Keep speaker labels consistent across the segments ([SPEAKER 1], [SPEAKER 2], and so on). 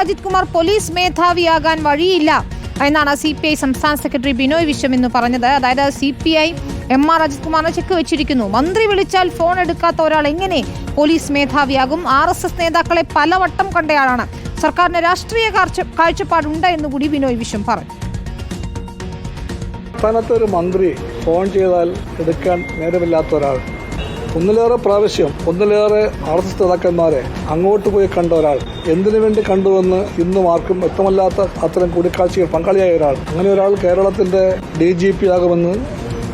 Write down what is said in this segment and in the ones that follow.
[SPEAKER 1] Ajith Kumar police മേധാവിയാകാൻ വഴിയില്ല. എന്നാണ് സി പി ഐ സംസ്ഥാന സെക്രട്ടറി ബിനോയ് വിശ്വം എന്ന് പറഞ്ഞത്. അതായത് C P I M R Ajith കുമാറിനെ ചെക്ക് വെച്ചിരിക്കുന്നു. മന്ത്രി വിളിച്ചാൽ ഫോൺ എടുക്കാത്ത ഒരാൾ എങ്ങനെ പോലീസ് മേധാവിയാകും? ആർ എസ് എസ് നേതാക്കളെ പലവട്ടം കണ്ടയാളാണ്. സർക്കാരിന് രാഷ്ട്രീയ കാഴ്ചപ്പാടുണ്ട് എന്ന് കൂടി ബിനോയ് വിശ്വം പറഞ്ഞു.
[SPEAKER 2] സംസ്ഥാനത്ത് ഒരു മന്ത്രി ഫോൺ ചെയ്താൽ എടുക്കാൻ നേരമില്ലാത്ത ഒരാൾ. ഒന്നിലേറെ പ്രാവശ്യം ഒന്നിലേറെ ആർ എസ് നേതാക്കന്മാരെ അങ്ങോട്ട് പോയി കണ്ട ഒരാൾ എന്തിനു വേണ്ടി കണ്ടുവെന്ന് ഇന്നും ആർക്കും വ്യക്തമല്ലാത്ത അത്തരം കൂടിക്കാഴ്ചയിൽ പങ്കാളിയായ ഒരാൾ. അങ്ങനെ ഒരാൾ കേരളത്തിന്റെ ഡി ജി പി ആകുമെന്ന്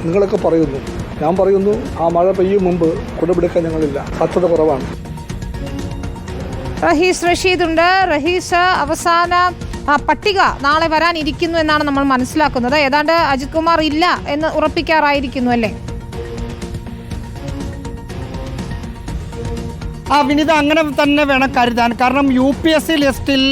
[SPEAKER 2] നിങ്ങളൊക്കെ പറയുന്നു. ഞാൻ പറയുന്നു ആ മഴ പെയ്യും മുമ്പ് കൊടുപിടിക്കാൻ ഞങ്ങളില്ല. സാധ്യത കുറവാണ്.
[SPEAKER 1] റഹീസ് റഷീദ് ഉണ്ട് റഹീസ് അവസാന പട്ടിക നാളെ വരാനിരിക്കുന്നു എന്നാണ് നമ്മൾ മനസ്സിലാക്കുന്നത്. ഏതാണ്ട് അജിത് കുമാർ ഇല്ല എന്ന് ഉറപ്പിക്കാറായിരിക്കുന്നു അല്ലേ?
[SPEAKER 3] ആ വിനിത അങ്ങനെ തന്നെ വേണം കരുതാൻ. കാരണം യു പി എസ് സി ലിസ്റ്റിൽ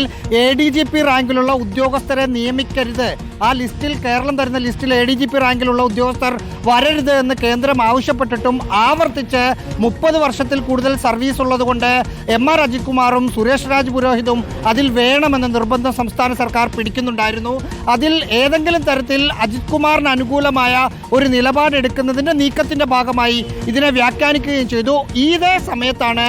[SPEAKER 3] എ ഡി ജി പി റാങ്കിലുള്ള ഉദ്യോഗസ്ഥരെ നിയമിക്കരുത്. ആ ലിസ്റ്റിൽ കേരളം തരുന്ന ലിസ്റ്റിൽ എ ഡി ജി പി റാങ്കിലുള്ള ഉദ്യോഗസ്ഥർ വരരുത് എന്ന് കേന്ദ്രം ആവശ്യപ്പെട്ടിട്ടും ആവർത്തിച്ച് മുപ്പത് വർഷത്തിൽ കൂടുതൽ സർവീസ് ഉള്ളതുകൊണ്ട് എം ആർ അജിത് കുമാറും സുരേഷ് രാജ് പുരോഹിതും അതിൽ വേണമെന്ന നിർബന്ധം സംസ്ഥാന സർക്കാർ പിടിക്കുന്നുണ്ടായിരുന്നു. അതിൽ ഏതെങ്കിലും തരത്തിൽ അജിത് കുമാറിന് അനുകൂലമായ ഒരു നിലപാടെടുക്കുന്നതിന്റെ നീക്കത്തിന്റെ ഭാഗമായി ഇതിനെ വ്യാഖ്യാനിക്കുകയും ചെയ്തു. ഇതേ സമയത്താണ്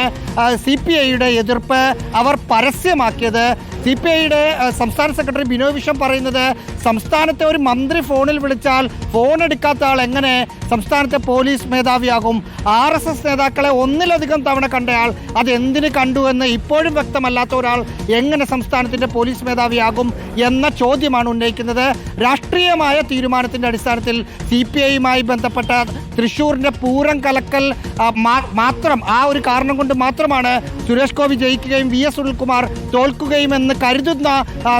[SPEAKER 3] സി പി ഐയുടെ എതിർപ്പ് അവർ പരസ്യമാക്കിയത്. സി പി ഐയുടെ സംസ്ഥാന സെക്രട്ടറി ബിനോയ് വിശ്വം പറയുന്നത് സംസ്ഥാനത്തെ ഒരു മന്ത്രി ഫോണിൽ വിളിച്ചാൽ ഫോൺ എടുക്കാത്ത ആൾ എങ്ങനെ സംസ്ഥാനത്തെ പോലീസ് മേധാവിയാകും? ആർ എസ് എസ് നേതാക്കളെ ഒന്നിലധികം തവണ കണ്ടയാൾ അത് എന്തിന് കണ്ടു എന്ന് ഇപ്പോഴും വ്യക്തമല്ലാത്ത ഒരാൾ എങ്ങനെ സംസ്ഥാനത്തിന്റെ പോലീസ് മേധാവിയാകും എന്ന ചോദ്യമാണ് ഉന്നയിക്കുന്നത്. രാഷ്ട്രീയമായ തീരുമാനത്തിന്റെ അടിസ്ഥാനത്തിൽ സി പി ഐയുമായി ബന്ധപ്പെട്ട തൃശ്ശൂരിന്റെ പൂരം കലക്കൽ മാത്രം ആ ഒരു കാരണം കൊണ്ട് മാത്രമാണ് സുരേഷ് ഗോപി ജയിക്കുകയും വി എസ് സുനിൽകുമാർ തോൽക്കുകയും എന്ന് കരുതുന്ന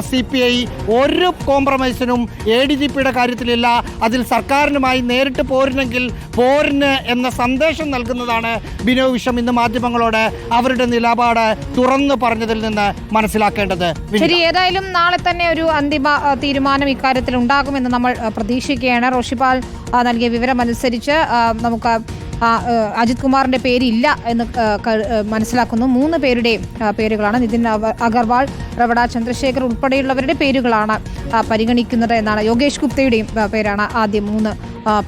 [SPEAKER 3] സി പി ഐ ഒരു കോംപ്രമൈസിനും എ ഡി ജി പിയുടെ കാര്യത്തിലില്ല. അതിൽ സർക്കാരിനുമായി നേരിട്ട് പോരിനെങ്കിൽ പോരിന് എന്ന സന്ദേശം നൽകുന്നതാണ് ബിനോ വിശ്വം ഇന്ന് മാധ്യമങ്ങളോട് അവരുടെ നിലപാട് തുറന്നു പറഞ്ഞതിൽ നിന്ന് മനസ്സിലാക്കേണ്ടത്.
[SPEAKER 1] ശരി ഏതായാലും നാളെ തന്നെ ഒരു അന്തിമ തീരുമാനം ഇക്കാര്യത്തിൽ ഉണ്ടാകുമെന്ന് നമ്മൾ പ്രതീക്ഷിക്കുകയാണ്. റോഷിപാൽ നൽകിയ വിവരമനുസരിച്ച് നമുക്ക് അജിത് കുമാറിന്റെ പേരില്ല എന്ന് മനസ്സിലാക്കുന്നു. മൂന്ന് പേരുടെയും പേരുകളാണ് നിതിൻ അഗർവാൾ റവട ചന്ദ്രശേഖർ ഉൾപ്പെടെയുള്ളവരുടെ പേരുകളാണ് പരിഗണിക്കുന്നത് എന്നാണ്. യോഗേഷ് ഗുപ്തയുടെയും പേരാണ് ആദ്യം മൂന്ന്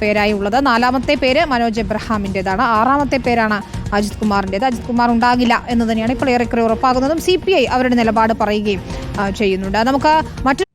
[SPEAKER 1] പേരായി ഉള്ളത് നാലാമത്തെ പേര് മനോജ് എബ്രഹാമിന്റെതാണ് ആറാമത്തെ പേരാണ് അജിത് കുമാറിന്റെത് അജിത് കുമാർ ഉണ്ടാകില്ല എന്ന് തന്നെയാണ് ഇപ്പോൾ ഏറെക്കുറെ ഉറപ്പാകുന്നതും സി പി ഐ അവരുടെ നിലപാട് പറയുകയും ചെയ്യുന്നുണ്ട്. നമുക്ക് മറ്റു